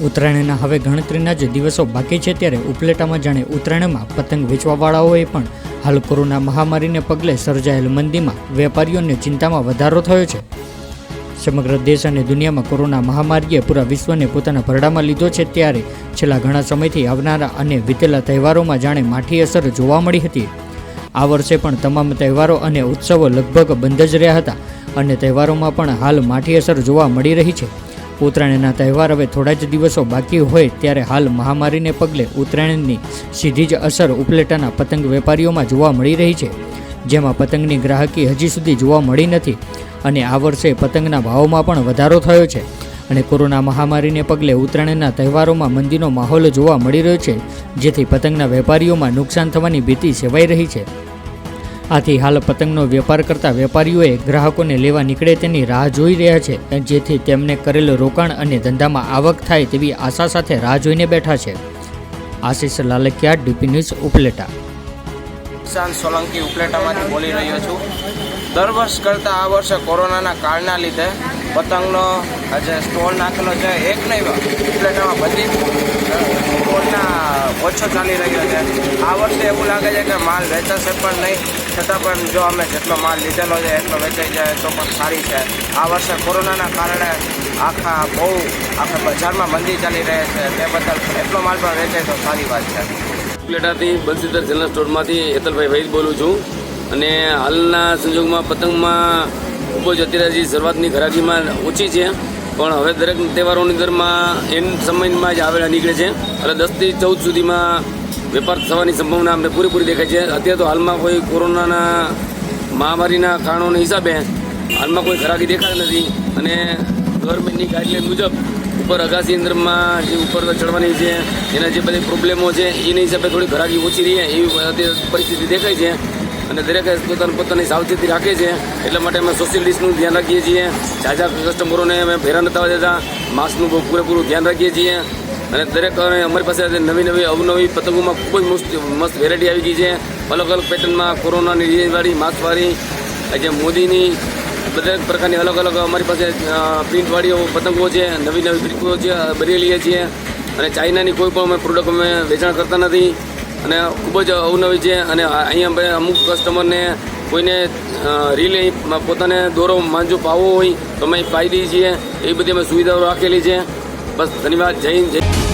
ઉત્તરાયણના હવે ગણતરીના જ દિવસો બાકી છે ત્યારે ઉપલેટામાં જાણે ઉત્તરાયણમાં પતંગ વેચવાવાળાઓએ પણ હાલ કોરોના મહામારીને પગલે સર્જાયેલ મંદીમાં વેપારીઓને ચિંતામાં વધારો થયો છે. સમગ્ર દેશ અને દુનિયામાં કોરોના મહામારીએ પૂરા વિશ્વને પોતાના ભરડામાં લીધો છે ત્યારે છેલ્લા ઘણા સમયથી આવનારા અને વીતેલા તહેવારોમાં જાણે માઠી અસર જોવા મળી હતી. આ વર્ષે પણ તમામ તહેવારો અને ઉત્સવો લગભગ બંધ જ રહ્યા હતા અને તહેવારોમાં પણ હાલ માઠી અસર જોવા મળી રહી છે. ઉત્તરાયણના તહેવાર હવે થોડા જ દિવસો બાકી હોય ત્યારે હાલ મહામારીને પગલે ઉત્તરાયણની સીધી જ અસર ઉપલેટાના પતંગ વેપારીઓમાં જોવા મળી રહી છે, જેમાં પતંગની ગ્રાહકી હજી સુધી જોવા મળી નથી અને આ વર્ષે પતંગના ભાવમાં પણ વધારો થયો છે અને કોરોના મહામારીને પગલે ઉત્તરાયણના તહેવારોમાં મંદીનો માહોલ જોવા મળી રહ્યો છે, જેથી પતંગના વેપારીઓમાં નુકસાન થવાની ભીતિ સેવાઈ રહી છે. આથી હાલ પતંગનો વેપાર કરતા વેપારીઓએ ગ્રાહકોને લેવા નીકળે તેની રાહ જોઈ રહ્યા છે, જેથી તેમને કરેલ રોકાણ અને ધંધામાં આવક થાય તેવી આશા સાથે રાહ જોઈને બેઠા છે. Ashish Lalkiya, DP news, Upleta. કિસાન સોલંકી ઉપલેટામાંથી બોલી રહ્યો છું. દર વર્ષ કરતાં આ વર્ષે કોરોનાના કાળના લીધે પતંગનો જે સ્ટોલ નાખેલો છે. એક નહીં, ઉપલેટામાં બધી સ્ટોલના ઓછો ચાલી રહ્યો છે. આ વર્ષે એવું લાગે છે કે માલ વેચાશે પણ નહીં. છતાં પણ જો અમે જેટલો માલ લીધેલો છે, એટલો વેચાઈ જાય તો પણ સારી છે. આ વર્ષે કોરોનાના કારણે આખા બહુ, આખા બજારમાં મંદી ચાલી રહે છે. તે બદલ એટલો માલ પણ વેચાય તો સારી વાત છે. પ્લેટાથી બંસીધર જનરલ સ્ટોરમાંથી હેતલભાઈ વૈદ બોલું છું. અને હાલના સંજોગમાં પતંગમાં ખૂબ જ અત્યારે શરૂઆતની ઘરાકીમાં ઓછી છે. પણ હવે દરેક તહેવારોની અંદરમાં એન સમયમાં જ આવેલા નીકળે છે. એટલે દસથી ચૌદ સુધીમાં વેપાર થવાની સંભાવના અમને પૂરેપૂરી દેખાય છે. અત્યારે તો હાલમાં કોઈ કોરોનાના મહામારીના કારણોના હિસાબે હાલમાં કોઈ ઘરાકી દેખાતી નથી અને ગવર્મેન્ટની ગાઈડલાઈન મુજબ ઉપર અગાસી અંદરમાં જે ઉપર ચડવાની છે, એના જે બધી પ્રોબ્લેમો છે, એના હિસાબે થોડી ઘરાકી ઓછી રહી એવી પરિસ્થિતિ દેખાય છે અને દરેક પોતાની પોતાની સાવચેતી રાખે છે. એટલા માટે અમે સોશિયલ ડિસ્ટન્સનું ધ્યાન રાખીએ છીએ. ઝાઝા કસ્ટમરોને અમે ભેરા નતા દેતા. માસ્કનું બહુ પૂરેપૂરું ધ્યાન રાખીએ છીએ. અને દરેક અમારી પાસે આજે નવી નવી અવનવી પતંગોમાં ખૂબ જ મસ્ત મસ્ત વેરાયટી આવી ગઈ છે. અલગ અલગ પેટર્નમાં કોરોનાની ડિઝાઇનવાળી માસ્કવાળી જે મોદીની દરેક પ્રકારની અલગ અલગ અમારી પાસે પ્રિન્ટવાળીઓ પતંગો છે, નવી નવી પ્રિન્ટો છે ભરી લઈએ છીએ. અને ચાઇનાની કોઈ પણ અમે પ્રોડક્ટ અમે વેચાણ કરતા નથી. અને ખૂબ જ અવનવી છે. અને અહીંયા અમે અમુક કસ્ટમરને કોઈને રીલે પોતાને દોરો માંજો પાવવો હોય, તો અમે પાઈ દઈએ છીએ. એ બધી અમે સુવિધાઓ રાખેલી છે. બસ ધન્યવાદ જય હિન્દ જય